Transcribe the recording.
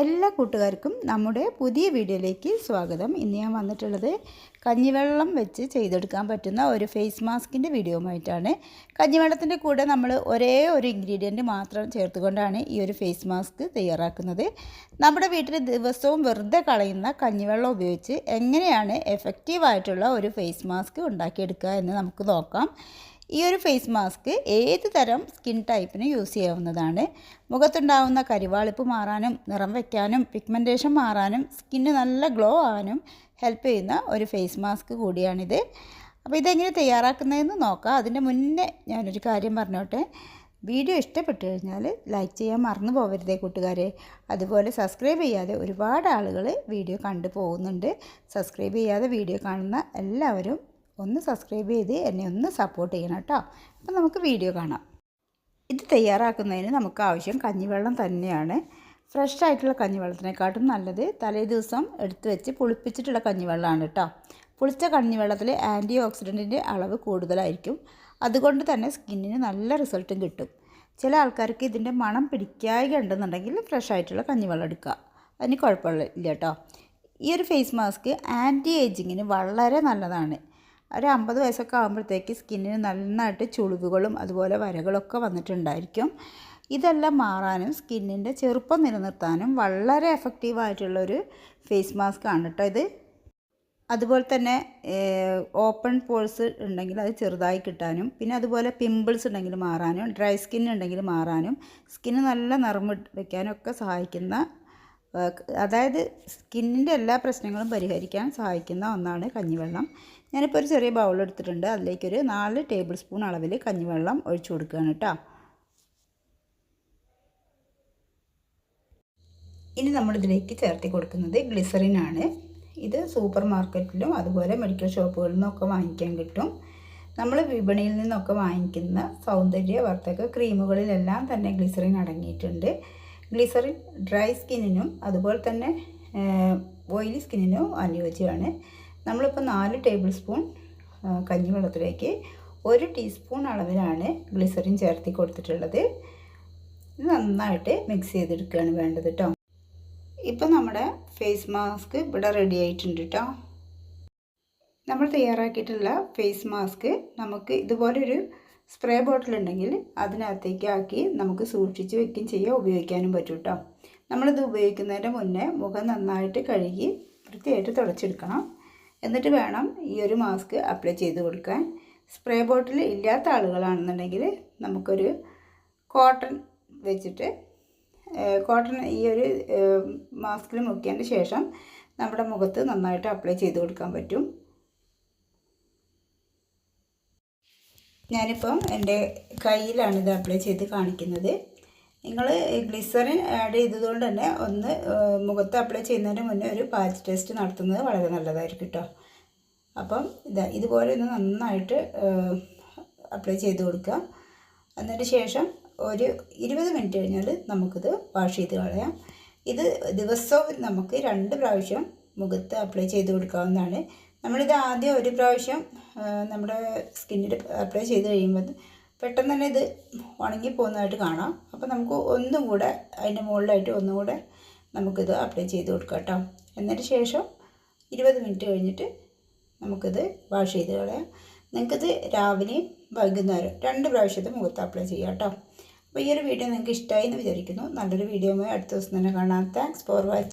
എല്ലാ കൂട്ടുകാർക്കും നമ്മുടെ പുതിയ വീഡിയോയിലേക്ക് സ്വാഗതം. ഇന്ന് ഞാൻ വന്നിട്ടുള്ളത് കഞ്ഞിവെള്ളം വെച്ച് ചെയ്തെടുക്കാൻ പറ്റുന്ന ഒരു ഫേസ് മാസ്കിന്റെ വീഡിയോയുമായിട്ടാണ്. കഞ്ഞിവെള്ളത്തിന്റെ കൂടെ നമ്മൾ ഒരേ ഒരു ഇൻഗ്രീഡിയന്റ് മാത്രം ചേർത്തുകൊണ്ടാണ് ഈ ഒരു ഫേസ് മാസ്ക് തയ്യാറാക്കുന്നത്. നമ്മുടെ വീട്ടിൽ ദിവസവും വെറുതെ കളയുന്ന കഞ്ഞിവെള്ളം ഉപയോഗിച്ച് എങ്ങനെയാണ് എഫക്റ്റീവായിട്ടുള്ള ഒരു ഫേസ് മാസ്ക് ഉണ്ടാക്കിയെടുക്കുക എന്ന് നമുക്ക് നോക്കാം. ഈ ഒരു ഫേസ് മാസ്ക് ഏത് തരം സ്കിൻ ടൈപ്പിന് യൂസ് ചെയ്യാവുന്നതാണ്? മുഖത്തുണ്ടാവുന്ന കരിവാളിപ്പ് മാറാനും നിറം വയ്ക്കാനും പിഗ്മെന്റേഷൻ മാറാനും സ്കിന്ന് നല്ല ഗ്ലോ ആവാനും ഹെൽപ്പ് ചെയ്യുന്ന ഒരു ഫേസ് മാസ്ക് കൂടിയാണിത്. അപ്പോൾ ഇതെങ്ങനെ തയ്യാറാക്കുന്നതെന്ന് നോക്കാം. അതിന്റെ മുന്നേ ഞാനൊരു കാര്യം പറഞ്ഞോട്ടെ. വീഡിയോ ഇഷ്ടപ്പെട്ടു കഴിഞ്ഞാൽ ലൈക്ക് ചെയ്യാൻ മറന്നു പോകരുതേ കൂട്ടുകാരെ. അതുപോലെ സബ്സ്ക്രൈബ് ചെയ്യാതെ ഒരുപാട് ആളുകൾ വീഡിയോ കണ്ടു പോകുന്നുണ്ട്. സബ്സ്ക്രൈബ് ചെയ്യാതെ വീഡിയോ കാണുന്ന എല്ലാവരും ഒന്ന് സബ്സ്ക്രൈബ് ചെയ്ത് എന്നെ ഒന്ന് സപ്പോർട്ട് ചെയ്യണം കേട്ടോ. അപ്പം നമുക്ക് വീഡിയോ കാണാം. ഇത് തയ്യാറാക്കുന്നതിന് നമുക്ക് ആവശ്യം കഞ്ഞിവെള്ളം തന്നെയാണ്. ഫ്രഷ് ആയിട്ടുള്ള കഞ്ഞിവെള്ളത്തിനെക്കാട്ടും നല്ലത് തലേ ദിവസം എടുത്തു വെച്ച് പുളിപ്പിച്ചിട്ടുള്ള കഞ്ഞിവെള്ളമാണ് കേട്ടോ. പുളിച്ച കഞ്ഞിവെള്ളത്തിൽ ആന്റി ഓക്സിഡന്റിന്റെ അളവ് കൂടുതലായിരിക്കും. അതുകൊണ്ട് തന്നെ സ്കിന്നിന് നല്ല റിസൾട്ടും കിട്ടും. ചില ആൾക്കാർക്ക് ഇതിന്റെ മണം പിടിക്കായി ഉണ്ടെന്നുണ്ടെങ്കിൽ ഫ്രഷ് ആയിട്ടുള്ള കഞ്ഞിവെള്ളം എടുക്കുക. അതിന് കുഴപ്പമില്ല കേട്ടോ. ഈ ഒരു ഫേസ് മാസ്ക് ആന്റി ഏജിങ്ങിന് വളരെ നല്ലതാണ്. ഒരു അമ്പത് വയസ്സൊക്കെ ആകുമ്പോഴത്തേക്ക് സ്കിന്നിന് നന്നായിട്ട് ചുളിവുകളും അതുപോലെ വരകളൊക്കെ വന്നിട്ടുണ്ടായിരിക്കും. ഇതെല്ലാം മാറാനും സ്കിന്നിന്റെ ചെറുപ്പം നിലനിർത്താനും വളരെ എഫക്റ്റീവായിട്ടുള്ളൊരു ഫേസ് മാസ്ക് ആണ് കേട്ടോ ഇത്. അതുപോലെ തന്നെ ഓപ്പൺ പോൾസ് ഉണ്ടെങ്കിൽ അത് ചെറുതായി കിട്ടാനും പിന്നെ അതുപോലെ പിമ്പിൾസ് ഉണ്ടെങ്കിൽ മാറാനും ഡ്രൈ സ്കിൻ ഉണ്ടെങ്കിൽ മാറാനും സ്കിന്ന് നല്ല നിറം വയ്ക്കാനും ഒക്കെ സഹായിക്കുന്ന അതായത് സ്കിന്നിന്റെ എല്ലാ പ്രശ്നങ്ങളും പരിഹരിക്കാൻ സഹായിക്കുന്ന ഒന്നാണ് കഞ്ഞിവെള്ളം. ഞാനിപ്പോൾ ഒരു ചെറിയ ബൗൾ എടുത്തിട്ടുണ്ട്. അതിലേക്കൊരു നാല് ടേബിൾ സ്പൂൺ അളവിൽ കഞ്ഞിവെള്ളം ഒഴിച്ചു കൊടുക്കുകയാണ് കേട്ടോ. ഇനി നമ്മളിതിലേക്ക് ചേർത്തി കൊടുക്കുന്നത് ഗ്ലിസറിൻ ആണ്. ഇത് സൂപ്പർ മാർക്കറ്റിലും അതുപോലെ മെഡിക്കൽ ഷോപ്പുകളിൽ നിന്നൊക്കെ വാങ്ങിക്കാൻ കിട്ടും. നമ്മൾ വിപണിയിൽ നിന്നൊക്കെ വാങ്ങിക്കുന്ന സൗന്ദര്യവർദ്ധക ക്രീമുകളിലെല്ലാം തന്നെ ഗ്ലിസറിൻ അടങ്ങിയിട്ടുണ്ട്. ഗ്ലിസറിൻ ഡ്രൈ സ്കിന്നിനും അതുപോലെ തന്നെ ഓയിലി സ്കിന്നിനും അനുയോജ്യമാണ്. നമ്മളിപ്പോൾ നാല് ടേബിൾ സ്പൂൺ കഞ്ഞിവെള്ളത്തിലേക്ക് ഒരു ടീസ്പൂൺ അളവിലാണ് ഗ്ലിസറിൻ ചേർത്തി കൊടുത്തിട്ടുള്ളത്. ഇത് നന്നായിട്ട് മിക്സ് ചെയ്തെടുക്കുകയാണ് വേണ്ടത് കേട്ടോ ഇപ്പം നമ്മുടെ ഫേസ് മാസ്ക് ഇവിടെ റെഡി ആയിട്ടുണ്ട് കേട്ടോ നമ്മൾ തയ്യാറാക്കിയിട്ടുള്ള ഫേസ് മാസ്ക് നമുക്ക് ഇതുപോലൊരു സ്പ്രേ ബോട്ടിൽ ഉണ്ടെങ്കിൽ അതിനകത്തേക്ക് ആക്കി നമുക്ക് സൂക്ഷിച്ച് വെക്കുകയും ചെയ്യാം ഉപയോഗിക്കാനും പറ്റും കേട്ടോ നമ്മളിത് ഉപയോഗിക്കുന്നതിന്റെ മുന്നേ മുഖം നന്നായിട്ട് കഴുകി വൃത്തിയായിട്ട് തുടച്ചെടുക്കണം. എന്നിട്ട് വേണം ഈ ഒരു മാസ്ക് അപ്ലൈ ചെയ്ത് കൊടുക്കാൻ. സ്പ്രേ ബോട്ടിൽ ഇല്ലാത്ത ആളുകളാണെന്നുണ്ടെങ്കിൽ നമുക്കൊരു കോട്ടൺ വെച്ചിട്ട് കോട്ടൺ ഈ ഒരു മാസ്കിൽ മുക്കിയതിന് ശേഷം നമ്മുടെ മുഖത്ത് നന്നായിട്ട് അപ്ലൈ ചെയ്ത് കൊടുക്കാൻ പറ്റും. ഞാനിപ്പം എന്റെ കയ്യിലാണ് ഇത് അപ്ലൈ ചെയ്ത് കാണിക്കുന്നത്. നിങ്ങൾ ഗ്ലിസറിൻ ആഡ് ചെയ്തതുകൊണ്ട് തന്നെ ഒന്ന് മുഖത്ത് അപ്ലൈ ചെയ്യുന്നതിന് മുന്നേ ഒരു പാച്ച് ടെസ്റ്റ് നടത്തുന്നത് വളരെ നല്ലതായിരിക്കും കേട്ടോ. അപ്പം ഇതാ ഇതുപോലെ ഒന്ന് നന്നായിട്ട് അപ്ലൈ ചെയ്ത് കൊടുക്കുക. എന്നിട്ട് ശേഷം ഒരു ഇരുപത് മിനിറ്റ് കഴിഞ്ഞാൽ നമുക്കിത് വാഷ് ചെയ്ത് കളയാം. ഇത് ദിവസവും നമുക്ക് രണ്ട് പ്രാവശ്യം മുഖത്ത് അപ്ലൈ ചെയ്ത് കൊടുക്കാവുന്നതാണ്. നമ്മളിത് ആദ്യം ഒരു പ്രാവശ്യം നമ്മുടെ സ്കിന്നിൽ അപ്ലൈ ചെയ്ത് കഴിയുമ്പോൾ പെട്ടെന്ന് തന്നെ ഇത് ഉണങ്ങി പോകുന്നതായിട്ട് കാണാം. അപ്പോൾ നമുക്ക് ഒന്നും കൂടെ അതിന്റെ മുകളിലായിട്ട് ഒന്നും കൂടെ നമുക്കിത് അപ്ലൈ ചെയ്ത് കൊടുക്കാം കേട്ടോ എന്നിട്ട് ശേഷം ഇരുപത് മിനിറ്റ് കഴിഞ്ഞിട്ട് നമുക്കിത് വാഷ് ചെയ്ത് കളയാം. നിങ്ങൾക്കിത് രാവിലെയും വൈകുന്നേരം രണ്ട് പ്രാവശ്യത്തെ മുഖത്ത് അപ്ലൈ ചെയ്യാം കേട്ടോ അപ്പോൾ ഈ ഒരു വീഡിയോ നിങ്ങൾക്ക് ഇഷ്ടമായി എന്ന് വിചാരിക്കുന്നു. നല്ലൊരു വീഡിയോ അടുത്ത ദിവസം തന്നെ കാണാം. Thanks for watching